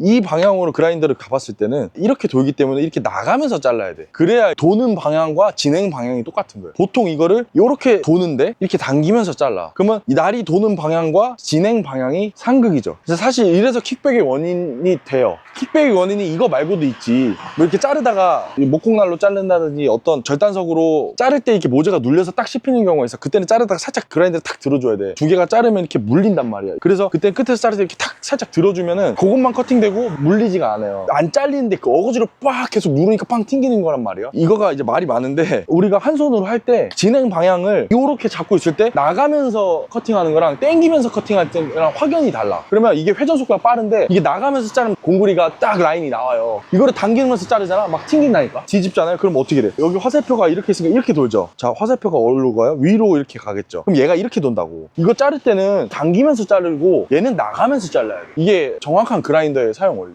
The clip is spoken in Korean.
이 방향으로 그라인더를 가봤을 때는 이렇게 돌기 때문에 이렇게 나가면서 잘라야 돼. 그래야 도는 방향과 진행 방향이 똑같은 거예요. 보통 이거를 이렇게 도는데 이렇게 당기면서 잘라. 그러면 이 날이 도는 방향과 진행 방향이 상극이죠. 사실 이래서 킥백의 원인이 돼요. 킥백의 원인이 이거 말고도 있지. 뭐 이렇게 자르다가 이 목공날로 자른다든지 어떤 절단석으로 자를 때 이렇게 모재가 눌려서 딱 씹히는 경우가 있어. 그때는 자르다가 살짝 그라인더를 탁 들어줘야 돼. 두 개가 자르면 이렇게 물린단 말이야. 그래서 그때 끝에서 자를 때 이렇게 탁 살짝 들어주면은 그것만 커팅되고 물리지가 않아요. 안 잘리는데 그 어거지로 빡 계속 누르니까 빵 튕기는 거란 말이야. 이거가 이제 말이 많은데 우리가 한 손으로 할 때 진행 방향을 이렇게 잡고 있을 때 나가면서 커팅하는 거랑 땡기면서 커팅할 때랑 확연히 달라. 그러면 이게 회전 속도가 빠른데 이게 나가면서 자르면 공구리가 딱 라인이 나와요. 이거를 당기면서 자르잖아. 막 튕긴다니까. 뒤집잖아요. 그럼 어떻게 돼? 여기 화살표가 이렇게 있으니까 이렇게 돌죠. 자, 화살표가 어디로 가요? 위로 이렇게 가겠죠. 그럼 얘가 이렇게 돈다고. 이거 자를 때는 당기면서 자르고 얘는 나가면서 잘라야 돼. 이게 정확한 그라인더의 사용 원리.